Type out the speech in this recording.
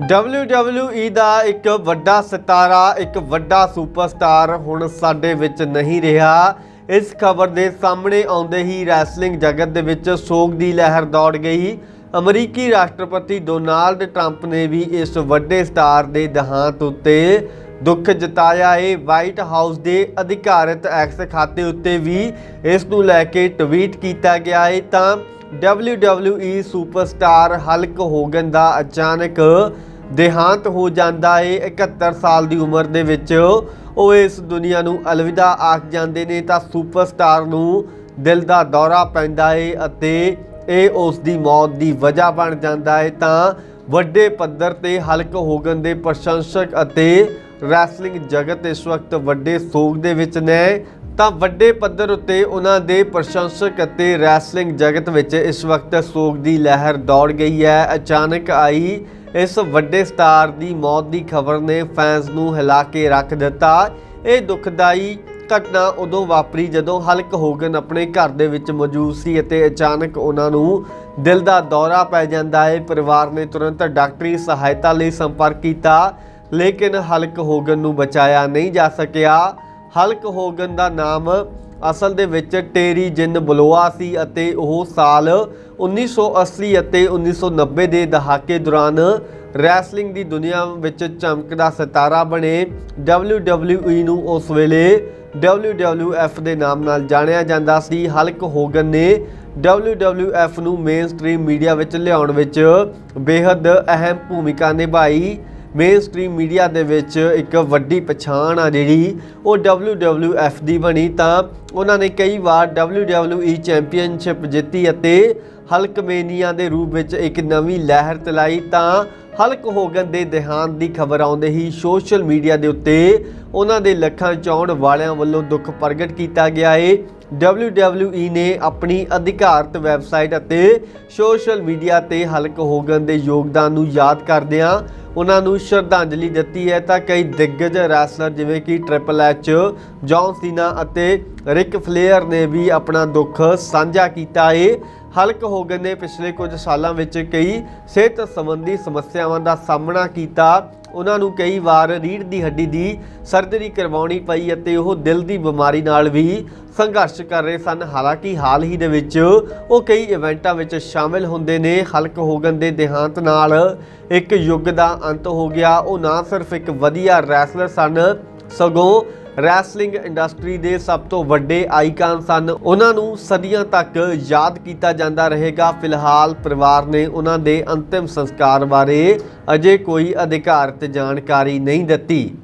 WWE ਦਾ ਇੱਕ ਵੱਡਾ ਸਿਤਾਰਾ, ਇੱਕ ਵੱਡਾ ਸੁਪਰਸਟਾਰ ਹੁਣ ਸਾਡੇ ਵਿੱਚ ਨਹੀਂ ਰਿਹਾ। ਇਸ ਖਬਰ ਦੇ ਸਾਹਮਣੇ ਆਉਂਦੇ ਹੀ ਰੈਸਲਿੰਗ ਜਗਤ ਦੇ ਵਿੱਚ ਸੋਗ ਦੀ ਲਹਿਰ ਦੌੜ ਗਈ। ਅਮਰੀਕੀ ਰਾਸ਼ਟਰਪਤੀ ਡੋਨਾਲਡ ਟਰੰਪ ਨੇ ਵੀ ਇਸ ਵੱਡੇ ਸਟਾਰ ਦੇ ਦੇਹਾਂਤ ਉੱਤੇ ਦੁੱਖ ਜਤਾਇਆ। ਏ ਵਾਈਟ ਹਾਊਸ ਦੇ ਅਧਿਕਾਰਤ ਐਕਸ ਖਾਤੇ ਉੱਤੇ ਵੀ ਇਸ ਨੂੰ ਲੈ ਕੇ ਟਵੀਟ ਕੀਤਾ ਗਿਆ। ਹੈ ਤਾਂ WWE ਸੁਪਰਸਟਾਰ ਹਲਕ ਹੋਗਨ ਦਾ ਅਚਾਨਕ ਦੇਹਾਂਤ ਹੋ ਜਾਂਦਾ ਹੈ 71 ਸਾਲ ਦੀ ਉਮਰ ਦੇ ਵਿੱਚ ਉਹ ਇਸ ਦੁਨੀਆ ਨੂੰ ਅਲਵਿਦਾ ਆਖ ਜਾਂਦੇ ਨੇ ਤਾਂ ਸੁਪਰਸਟਾਰ ਨੂੰ ਦਿਲ ਦਾ ਦੌਰਾ ਪੈਂਦਾ ਹੈ ਅਤੇ ਇਹ ਉਸ ਦੀ ਮੌਤ ਦੀ ਵਜ੍ਹਾ ਬਣ ਜਾਂਦਾ ਹੈ ਤਾਂ ਵੱਡੇ ਪੱਧਰ ਤੇ ਹਲਕ ਹੋਗਨ ਦੇ ਪ੍ਰਸ਼ੰਸਕ ਅਤੇ ਰੈਸਲਿੰਗ ਜਗਤ ਇਸ ਵਕਤ ਵੱਡੇ ਸੋਗ ਦੇ ਵਿੱਚ ਨੇ। ਤਾਂ ਵੱਡੇ ਪੱਧਰ ਉੱਤੇ ਉਹਨਾਂ ਦੇ ਪ੍ਰਸ਼ੰਸਕ ਅਤੇ ਰੈਸਲਿੰਗ ਜਗਤ ਵਿੱਚ ਇਸ ਵਕਤ ਸੋਗ ਦੀ ਲਹਿਰ ਦੌੜ ਗਈ ਹੈ। ਅਚਾਨਕ ਆਈ ਇਸ ਵੱਡੇ ਸਟਾਰ ਦੀ ਮੌਤ ਦੀ ਖਬਰ ਨੇ ਫੈਨਸ ਨੂੰ ਹਿਲਾ ਕੇ ਰੱਖ ਦਿੱਤਾ। ਇਹ ਦੁਖਦਾਈ ਘਟਨਾ ਉਦੋਂ ਵਾਪਰੀ ਜਦੋਂ ਹਲਕ ਹੋਗਨ ਆਪਣੇ ਘਰ ਦੇ ਵਿੱਚ ਮੌਜੂਦ ਸੀ ਅਤੇ ਅਚਾਨਕ ਉਹਨਾਂ ਨੂੰ ਦਿਲ ਦਾ ਦੌਰਾ ਪੈ ਜਾਂਦਾ ਹੈ। ਪਰਿਵਾਰ ਨੇ ਤੁਰੰਤ ਡਾਕਟਰੀ ਸਹਾਇਤਾ ਲਈ ਸੰਪਰਕ ਕੀਤਾ, ਲੇਕਿਨ ਹਲਕ ਹੋਗਨ ਨੂੰ ਬਚਾਇਆ ਨਹੀਂ ਜਾ ਸਕਿਆ। ਹਲਕ ਹੋਗਨ ਦਾ ਨਾਮ ਅਸਲ ਦੇ ਵਿੱਚ ਟੇਰੀ ਜਿਨ ਬਲੋਆ ਸੀ ਅਤੇ ਉਹ ਸਾਲ 1980 ਅਤੇ 1990 ਦੇ ਦਹਾਕੇ ਦੌਰਾਨ ਰੈਸਲਿੰਗ ਦੀ ਦੁਨੀਆ ਵਿੱਚ ਚਮਕਦਾ ਸਿਤਾਰਾ ਬਣੇ। WWE ਨੂੰ ਉਸ ਵੇਲੇ WWF ਦੇ ਨਾਮ ਨਾਲ ਜਾਣਿਆ ਜਾਂਦਾ ਸੀ। ਹਲਕ ਹੋਗਨ ਨੇ WWF ਨੂੰ ਮੇਨ ਸਟ੍ਰੀਮ ਮੀਡੀਆ ਵਿੱਚ ਲਿਆਉਣ ਵਿੱਚ ਬੇहद ਅਹਿਮ ਭੂਮਿਕਾ ਨਿਭਾਈ। ਮੇਨ ਸਟ੍ਰੀਮ ਮੀਡੀਆ ਦੇ ਵਿੱਚ ਇੱਕ ਵੱਡੀ ਪਛਾਣ ਆ ਜਿਹੜੀ, ਉਹ WWF ਦੀ ਬਣੀ। ਤਾਂ ਉਹਨਾਂ ਨੇ ਕਈ ਵਾਰ WWE ਚੈਂਪੀਅਨਸ਼ਿਪ ਜਿੱਤੀ ਅਤੇ ਹਲਕਮੇਨੀਆ ਦੇ ਰੂਪ ਵਿੱਚ ਇੱਕ ਨਵੀਂ ਲਹਿਰ ਚਲਾਈ। ਤਾਂ ਹਲਕ ਹੋਗਨ ਦੇ ਦੇਹਾਂਤ ਦੀ ਖਬਰ ਆਉਂਦੇ ਹੀ ਸੋਸ਼ਲ ਮੀਡੀਆ ਦੇ ਉੱਤੇ ਉਹਨਾਂ ਦੇ ਲੱਖਾਂ ਚਾਉਣ ਵਾਲਿਆਂ ਵੱਲੋਂ ਦੁੱਖ ਪ੍ਰਗਟ ਕੀਤਾ ਗਿਆ ਹੈ WWE ਨੇ ਆਪਣੀ ਅਧਿਕਾਰਤ ਵੈਬਸਾਈਟ ਅਤੇ ਸੋਸ਼ਲ ਮੀਡੀਆ ਤੇ ਹਲਕ ਹੋਗਨ ਦੇ ਯੋਗਦਾਨ ਨੂੰ ਯਾਦ ਕਰਦਿਆਂ ਉਹਨਾਂ ਨੂੰ ਸ਼ਰਧਾਂਜਲੀ ਦਿੱਤੀ ਹੈ ਤਾਂ ਕਈ ਦਿੱਗਜ ਰੈਸਲਰ ਜਿਵੇਂ ਕਿ ਟ੍ਰਿਪਲ ਐਚ ਜੌਨ ਸੀਨਾ ਅਤੇ ਰਿਕ ਫਲੇਅਰ ਨੇ ਵੀ ਆਪਣਾ ਦੁੱਖ ਸਾਂਝਾ ਕੀਤਾ ਏ। ਹਲਕ ਹੋਗਨ ਨੇ ਪਿਛਲੇ ਕੁਝ ਸਾਲਾਂ ਵਿੱਚ ਕਈ ਸਿਹਤ ਸੰਬੰਧੀ ਸਮੱਸਿਆਵਾਂ ਦਾ ਸਾਹਮਣਾ ਕੀਤਾ ਉਹਨਾਂ ਨੂੰ ਕਈ ਵਾਰ ਰੀੜ੍ਹ ਦੀ ਹੱਡੀ ਦੀ ਸਰਜਰੀ ਕਰਵਾਉਣੀ ਪਈ ਅਤੇ ਉਹ ਦਿਲ ਦੀ ਬਿਮਾਰੀ ਨਾਲ ਵੀ ਸੰਘਰਸ਼ ਕਰ ਰਹੇ ਸਨ। ਹਾਲਾਂਕਿ ਹਾਲ ਹੀ ਦੇ ਵਿੱਚ ਉਹ ਕਈ ਇਵੈਂਟਾਂ ਵਿੱਚ ਸ਼ਾਮਿਲ ਹੁੰਦੇ ਨੇ। ਹਲਕ ਹੋਗਨ ਦੇ ਦੇਹਾਂਤ ਨਾਲ ਇੱਕ ਯੁੱਗ ਦਾ ਅੰਤ ਹੋ ਗਿਆ। ਉਹ ਨਾ ਸਿਰਫ ਇੱਕ ਵਧੀਆ ਰੈਸਲਰ ਸਨ, ਸਗੋਂ ਰੈਸਲਿੰਗ ਇੰਡਸਟਰੀ ਦੇ ਸਭ ਤੋਂ ਵੱਡੇ ਆਈਕਨ ਸਨ। ਉਹਨਾਂ ਨੂੰ ਸਦੀਆਂ ਤੱਕ ਯਾਦ ਕੀਤਾ ਜਾਂਦਾ ਰਹੇਗਾ। ਫਿਲਹਾਲ ਪਰਿਵਾਰ ਨੇ ਉਹਨਾਂ ਦੇ ਅੰਤਿਮ ਸੰਸਕਾਰ ਬਾਰੇ ਅਜੇ ਕੋਈ ਅਧਿਕਾਰਤ ਜਾਣਕਾਰੀ ਨਹੀਂ ਦਿੱਤੀ।